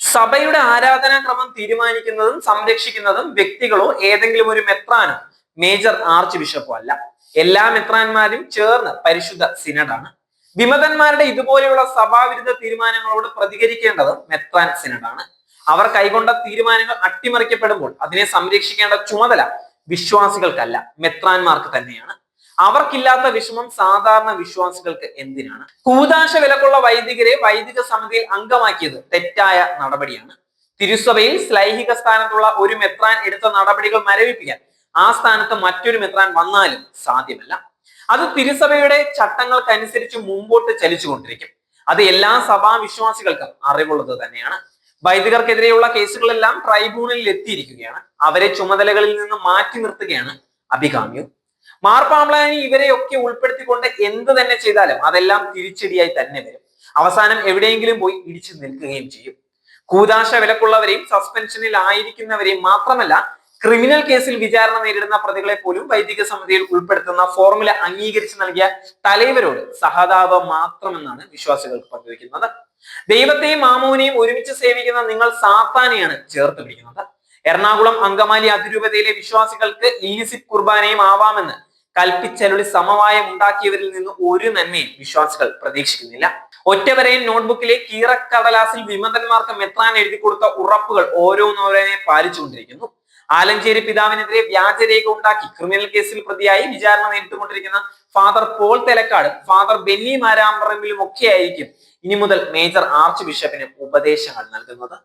സഭയുടെ ആരാധനാക്രമം തീരുമാനിക്കുന്നതും സംരക്ഷിക്കുന്നതും വ്യക്തികളോ ഏതെങ്കിലും ഒരു മെത്രാനോ മേജർ ആർച്ച് ബിഷപ്പോ അല്ല. എല്ലാ മെത്രാന്മാരും ചേർന്ന് പരിശുദ്ധ സിനഡാണ്. വിമതന്മാരുടെ ഇതുപോലെയുള്ള സഭാവിരുദ്ധ തീരുമാനങ്ങളോട് പ്രതികരിക്കേണ്ടത് മെത്രാൻ സിനഡാണ്. അവർ കൈകൊണ്ട തീരുമാനങ്ങൾ അട്ടിമറിക്കപ്പെടുമ്പോൾ അതിനെ സംരക്ഷിക്കേണ്ട ചുമതല വിശ്വാസികൾക്കല്ല മെത്രാന്മാർക്ക് തന്നെയാണ്. അവർക്കില്ലാത്ത വിഷമം സാധാരണ വിശ്വാസികൾക്ക് എന്തിനാണ്? കൂതാശ വിലക്കുള്ള വൈദികരെ വൈദിക സമിതിയിൽ അംഗമാക്കിയത് തെറ്റായ നടപടിയാണ്. തിരുസഭയിൽ സ്ലൈഹിക സ്ഥാനത്തുള്ള ഒരു മെത്രാൻ എടുത്ത നടപടികൾ മരവിപ്പിക്കാൻ ആ സ്ഥാനത്ത് മറ്റൊരു മെത്രാൻ വന്നാലും സാധ്യമല്ല. അത് തിരുസഭയുടെ ചട്ടങ്ങൾക്കനുസരിച്ച് മുമ്പോട്ട് ചലിച്ചുകൊണ്ടിരിക്കും. അത് എല്ലാ സഭാ വിശ്വാസികൾക്കും അറിവുള്ളത് തന്നെയാണ്. വൈദികർക്കെതിരെയുള്ള കേസുകളെല്ലാം ട്രൈബ്യൂണലിൽ എത്തിയിരിക്കുകയാണ് അവരെ ചുമതലകളിൽ നിന്ന് മാറ്റി നിർത്തുകയാണ് അഭികാമ്യം. മാർപ്പാമ്പ്ലാനി ഇവരെയൊക്കെ ഉൾപ്പെടുത്തിക്കൊണ്ട് എന്ത് തന്നെ ചെയ്താലും അതെല്ലാം തിരിച്ചടിയായി തന്നെ വരും. അവസാനം എവിടെയെങ്കിലും പോയി ഇടിച്ചു നിൽക്കുകയും ചെയ്യും. കൂതാശ വിലക്കുള്ളവരെയും സസ്പെൻഷനിൽ ആയിരിക്കുന്നവരെയും മാത്രമല്ല ക്രിമിനൽ കേസിൽ വിചാരണ നേരിടുന്ന പ്രതികളെ പോലും വൈദിക സമിതിയിൽ ഉൾപ്പെടുത്തുന്ന ഫോർമുല അംഗീകരിച്ച് നൽകിയ തലൈവരോട് സഹതാപം മാത്രമെന്നാണ് വിശ്വാസികൾ പങ്കുവയ്ക്കുന്നത്. ദൈവത്തെയും മാമോനെയും ഒരുമിച്ച് സേവിക്കുന്ന നിങ്ങൾ സാത്താനെയാണ് ചേർത്ത് പിടിക്കുന്നത്. എറണാകുളം അങ്കമാലി അതിരൂപതയിലെ വിശ്വാസികൾക്ക് ഇല്ലിസിറ്റ് കുർബാനയും ആവാമെന്ന് കൽപ്പിച്ചലുളി സമവായം ഉണ്ടാക്കിയവരിൽ നിന്ന് ഒരു നന്മയും വിശ്വാസികൾ പ്രതീക്ഷിക്കുന്നില്ല. ഒറ്റവരെയും നോട്ട്ബുക്കിലെ കീറക്കടലാസിൽ വിമതന്മാർക്ക് മെത്രാൻ എഴുതി കൊടുത്ത ഉറപ്പുകൾ ഓരോന്നോരോനെ പാലിച്ചുകൊണ്ടിരിക്കുന്നു. ആലഞ്ചേരി പിതാവിനെതിരെ വ്യാജരേഖ ഉണ്ടാക്കി ക്രിമിനൽ കേസിൽ പ്രതിയായി വിചാരണ നേരിട്ടുകൊണ്ടിരിക്കുന്ന father Paul Thelakkat father Benny മാരാമ്പറമ്പിലും ഒക്കെയായിരിക്കും ഇനി മുതൽ മേജർ ആർച്ച് ബിഷപ്പിന് ഉപദേശങ്ങൾ നൽകുന്നത്.